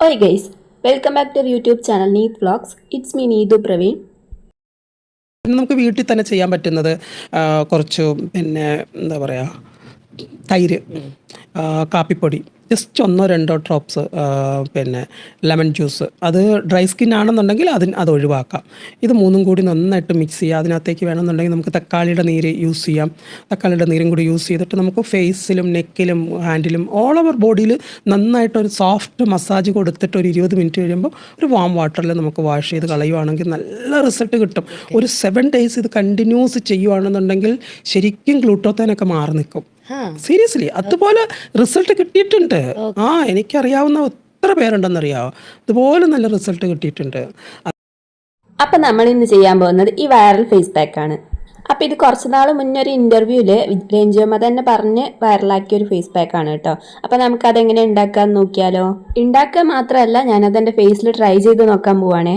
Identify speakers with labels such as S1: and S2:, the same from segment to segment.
S1: Oi guys welcome back to YouTube channel Neeth vlogs it's me Neethu Praveen
S2: നമുക്ക് വീട്ടിൽ തന്നെ ചെയ്യാൻ പറ്റുന്നത് കുറച്ച് പിന്നെ എന്താ പറയുക തൈര് കാപ്പിപ്പൊടി ജസ്റ്റ് ഒന്നോ രണ്ടോ ഡ്രോപ്സ് പിന്നെ ലെമൺ ജ്യൂസ് അത് ഡ്രൈ സ്കിൻ ആണെന്നുണ്ടെങ്കിൽ അതിന് അത് ഒഴിവാക്കാം. ഇത് മൂന്നും കൂടി നന്നായിട്ട് മിക്സ് ചെയ്യുക. അതിനകത്തേക്ക് വേണമെന്നുണ്ടെങ്കിൽ നമുക്ക് തക്കാളിയുടെ നീര് യൂസ് ചെയ്യാം. തക്കാളിയുടെ നീരും കൂടി യൂസ് ചെയ്തിട്ട് നമുക്ക് ഫേസിലും നെക്കിലും ഹാൻഡിലും ഓൾ ഓവർ ബോഡിയിൽ നന്നായിട്ടൊരു സോഫ്റ്റ് മസാജ് കൊടുത്തിട്ട് ഒരു ഇരുപത് മിനിറ്റ് കഴിയുമ്പോൾ ഒരു വാം വാട്ടറിൽ നമുക്ക് വാഷ് ചെയ്ത് കളയുവാണെങ്കിൽ നല്ല റിസൾട്ട് കിട്ടും. ഒരു സെവൻ ഡേയ്സ് ഇത് കണ്ടിന്യൂസ് ചെയ്യുവാണെന്നുണ്ടെങ്കിൽ ശരിക്കും ഗ്ലൂട്ടോത്തേനൊക്കെ മാറി നിൽക്കും. സീരിയസ്ലി അതുപോലെ റിസൾട്ട് കിട്ടിയിട്ടുണ്ട്. ആ എനിക്കറിയാവുന്ന എത്ര പേരുണ്ടെന്നറിയാവോ? അതുപോലെ നല്ല റിസൾട്ട് കിട്ടിയിട്ടുണ്ട്.
S1: അപ്പം നമ്മൾ ഇന്ന് ചെയ്യാൻ പോകുന്നത് ഈ വൈറൽ ഫേസ് പാക്ക് ആണ്. അപ്പം ഇത് കുറച്ച് നാൾ മുന്നേ ഒരു ഇന്റർവ്യൂവിൽ രഞ്ജുമ്മ തന്നെ പറഞ്ഞ് വൈറലാക്കിയ ഒരു ഫേസ് പാക്ക് ആണ് കേട്ടോ. അപ്പം നമുക്ക് അതെങ്ങനെ ഉണ്ടാക്കാന്ന് നോക്കിയാലോ? ഉണ്ടാക്കുക മാത്രമല്ല ഞാനത് എന്റെ ഫേസിൽ ട്രൈ ചെയ്ത് നോക്കാൻ പോവാണേ.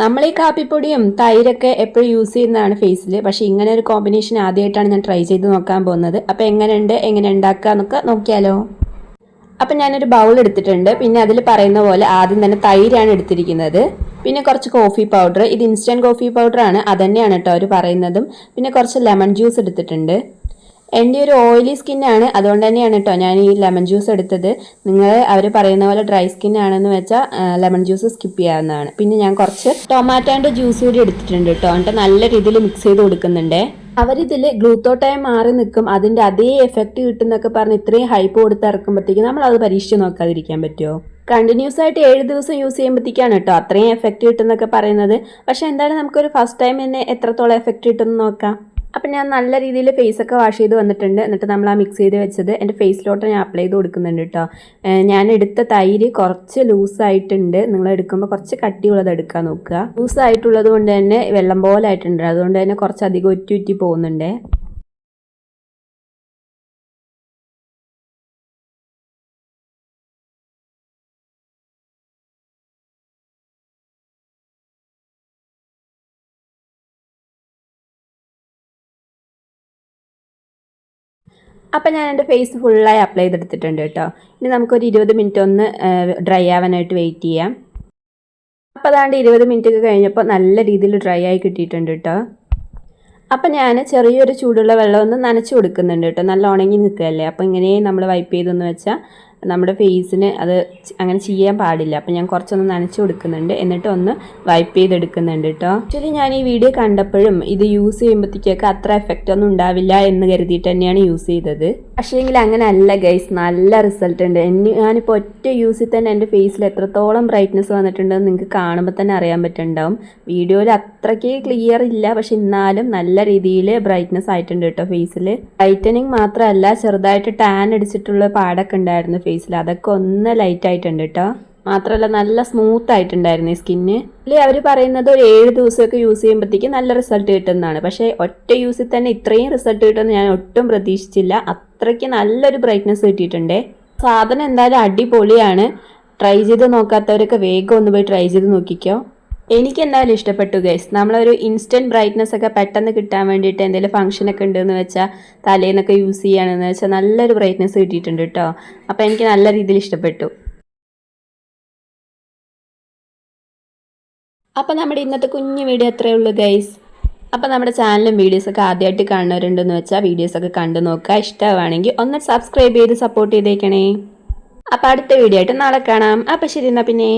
S1: നമ്മൾ ഈ കാപ്പിപ്പൊടിയും തൈരൊക്കെ എപ്പോഴും യൂസ് ചെയ്യുന്നതാണ് ഫേസിൽ പക്ഷേ ഇങ്ങനെ ഒരു കോമ്പിനേഷൻ ആദ്യമായിട്ടാണ് ഞാൻ ട്രൈ ചെയ്ത് നോക്കാൻ പോകുന്നത്. അപ്പം എങ്ങനെയുണ്ട് എങ്ങനെ ഉണ്ടാക്കുക എന്നൊക്കെ നോക്കിയാലോ? അപ്പം ഞാനൊരു ബൗൾ എടുത്തിട്ടുണ്ട്. പിന്നെ അതിൽ പറയുന്ന പോലെ ആദ്യം തന്നെ തൈരാണ് എടുത്തിരിക്കുന്നത്. പിന്നെ കുറച്ച് കോഫി പൗഡർ ഇത് ഇൻസ്റ്റന്റ് കോഫി പൗഡറാണ് അതന്നെയാണ് കേട്ടോ അവർ പറയുന്നതും. പിന്നെ കുറച്ച് ലെമൺ ജ്യൂസ് എടുത്തിട്ടുണ്ട്. എന്റെ ഒരു ഓയിലി സ്കിന്നാണ് അതുകൊണ്ട് തന്നെയാണ് കേട്ടോ ഞാൻ ഈ ലെമൺ ജ്യൂസ് എടുത്തത്. നിങ്ങൾ അവർ പറയുന്ന പോലെ ഡ്രൈ സ്കിൻ ആണെന്ന് വെച്ചാൽ ലെമൺ ജ്യൂസ് സ്കിപ്പ് ചെയ്യാവുന്നതാണ്. പിന്നെ ഞാൻ കുറച്ച് ടൊമാറ്റോന്റെ ജ്യൂസ് കൂടി എടുത്തിട്ടുണ്ട് കേട്ടോ എന്നിട്ട് നല്ല രീതിയിൽ മിക്സ് ചെയ്ത് കൊടുക്കുന്നുണ്ട്. അവരിതിൽ ഗ്ലൂത്തോട്ടായി മാറി നിൽക്കും. അതിന്റെ അതേ എഫക്റ്റ് കിട്ടുന്നൊക്കെ പറഞ്ഞ് ഇത്രയും ഹൈപ്പ് കൊടുത്ത് ഇറക്കുമ്പോഴത്തേക്കും നമ്മൾ അത് പരീക്ഷിച്ച് നോക്കാതിരിക്കാൻ പറ്റുമോ കണ്ടിന്യൂസ് ആയിട്ട് ഏഴ് ദിവസം യൂസ് ചെയ്യുമ്പോഴത്തേക്കാണ് കേട്ടോ അത്രയും എഫക്റ്റ് കിട്ടുന്നൊക്കെ പറയുന്നത്. പക്ഷേ എന്തായാലും നമുക്കൊരു ഫസ്റ്റ് ടൈം തന്നെ എത്രത്തോളം എഫക്റ്റ് കിട്ടുമെന്ന് നോക്കാം. അപ്പം ഞാൻ നല്ല രീതിയിൽ ഫേസ് ഒക്കെ വാഷ് ചെയ്ത് വന്നിട്ടുണ്ട്. എന്നിട്ട് നമ്മൾ ആ മിക്സ് ചെയ്ത് വെച്ചത് എന്റെ ഫേസിലോട്ട് ഞാൻ അപ്ലൈ ചെയ്ത് കൊടുക്കുന്നുണ്ട് കേട്ടോ ഞാൻ എടുത്ത തൈര് കുറച്ച് ലൂസായിട്ടുണ്ട് നിങ്ങൾ എടുക്കുമ്പോൾ കുറച്ച് കട്ടിയുള്ളത് എടുക്കാൻ നോക്കുക. ലൂസായിട്ടുള്ളത് കൊണ്ട് തന്നെ വെള്ളം പോലെ ആയിട്ടുണ്ട്. അതുകൊണ്ട് തന്നെ കുറച്ചധികം ഒറ്റി ഒറ്റി പോകുന്നുണ്ട്. അപ്പം ഞാൻ എന്റെ ഫേസ് ഫുള്ളായി അപ്ലൈ ചെയ്തെടുത്തിട്ടുണ്ട് കേട്ടോ. ഇനി നമുക്കൊരു ഇരുപത് മിനിറ്റ് ഒന്ന് ഡ്രൈ ആവാനായിട്ട് വെയിറ്റ് ചെയ്യാം. അപ്പോൾ അതാണ്ട് ഇരുപത് മിനിറ്റ് ഒക്കെ കഴിഞ്ഞപ്പോൾ നല്ല രീതിയിൽ ഡ്രൈ ആയി കിട്ടിയിട്ടുണ്ട് കേട്ടോ. അപ്പം ഞാൻ ചെറിയൊരു ചൂടുള്ള വെള്ളം ഒന്ന് നനച്ച് കൊടുക്കുന്നുണ്ട് കേട്ടോ. നല്ല ഉണങ്ങി നിൽക്കുകയല്ലേ? അപ്പോൾ ഇങ്ങനെ നമ്മൾ വൈപ്പ് ചെയ്തെന്ന് വെച്ചാൽ നമ്മുടെ ഫേസിന് അത് അങ്ങനെ ചെയ്യാൻ പാടില്ല. അപ്പം ഞാൻ കുറച്ചൊന്ന് നനച്ചു കൊടുക്കുന്നുണ്ട്. എന്നിട്ട് ഒന്ന് വൈപ്പ് ചെയ്തെടുക്കുന്നുണ്ട് കേട്ടോ ആക്ച്വലി ഞാൻ ഈ വീഡിയോ കണ്ടപ്പോഴും ഇത് യൂസ് ചെയ്യുമ്പോഴത്തേക്കൊക്കെ അത്ര എഫക്റ്റ് ഒന്നും ഉണ്ടാവില്ല എന്ന് കരുതിയിട്ട് തന്നെയാണ് യൂസ് ചെയ്തത്. പക്ഷേങ്കിൽ അങ്ങനെ അല്ല ഗൈസ് നല്ല റിസൾട്ട് ഉണ്ട്. എന്നെ ഞാനിപ്പോൾ ഒറ്റ യൂസിൽ തന്നെ എന്റെ ഫേസിൽ എത്രത്തോളം ബ്രൈറ്റ്നസ് വന്നിട്ടുണ്ടെന്ന് നിങ്ങൾക്ക് കാണുമ്പോൾ തന്നെ അറിയാൻ പറ്റുന്നുണ്ടാവും. വീഡിയോയിൽ അത്രയ്ക്ക് ക്ലിയർ ഇല്ല. പക്ഷെ എന്നാലും നല്ല രീതിയിൽ ബ്രൈറ്റ്നസ് ആയിട്ടുണ്ട് കേട്ടോ ഫേസിൽ ബ്രൈറ്റനിങ് മാത്രമല്ല ചെറുതായിട്ട് ടാൻ അടിച്ചിട്ടുള്ള പാടൊക്കെ ഉണ്ടായിരുന്നു ഫേസിൽ അതൊക്കെ ഒന്ന് ലൈറ്റ് ആയിട്ടുണ്ട് കേട്ടോ മാത്രമല്ല നല്ല സ്മൂത്ത് ആയിട്ടുണ്ടായിരുന്നു ഈ സ്കിന്ന് അല്ലെ അവർ പറയുന്നത് ഒരു ഏഴ് ദിവസമൊക്കെ യൂസ് ചെയ്യുമ്പോഴത്തേക്ക് നല്ല റിസൾട്ട് കിട്ടുന്നതാണ് പക്ഷേ ഒറ്റ യൂസിൽ തന്നെ ഇത്രയും റിസൾട്ട് കിട്ടുമെന്ന് ഞാൻ ഒട്ടും പ്രതീക്ഷിച്ചില്ല. അത്രയ്ക്ക് നല്ലൊരു ബ്രൈറ്റ്നസ് കിട്ടിയിട്ടുണ്ട്. സാധനം എന്തായാലും അടിപൊളിയാണ്. ട്രൈ ചെയ്ത് നോക്കാത്തവരൊക്കെ വേഗം ഒന്ന് പോയി ട്രൈ ചെയ്ത് നോക്കിക്കോ. എനിക്ക് എന്തായാലും ഇഷ്ടപ്പെട്ടു ഗൈസ് നമ്മളൊരു ഇൻസ്റ്റന്റ് ബ്രൈറ്റ്നസ് ഒക്കെ പെട്ടെന്ന് കിട്ടാൻ വേണ്ടിയിട്ട് എന്തെങ്കിലും ഫംഗ്ഷൻ ഒക്കെ ഉണ്ടെന്ന് വെച്ചാൽ തലേന്നൊക്കെ യൂസ് ചെയ്യുകയാണെന്ന് വെച്ചാൽ നല്ലൊരു ബ്രൈറ്റ്നസ് കിട്ടിയിട്ടുണ്ട് കേട്ടോ അപ്പോൾ എനിക്ക് നല്ല രീതിയിൽ ഇഷ്ടപ്പെട്ടു. അപ്പോൾ നമ്മുടെ ഇന്നത്തെ കുഞ്ഞു വീഡിയോ അത്രയേ ഉള്ളൂ ഗൈസ് അപ്പോൾ നമ്മുടെ ചാനലും വീഡിയോസൊക്കെ ആദ്യമായിട്ട് കാണുന്നവരുണ്ടെന്ന് വെച്ചാൽ വീഡിയോസൊക്കെ കണ്ടു നോക്കുക. ഇഷ്ടമാണെങ്കിൽ ഒന്ന് സബ്സ്ക്രൈബ് ചെയ്ത് സപ്പോർട്ട് ചെയ്തേക്കണേ. അപ്പോൾ അടുത്ത വീഡിയോ ആയിട്ട് നാളെ കാണാം. അപ്പോൾ ശരി എന്നാൽ പിന്നെ.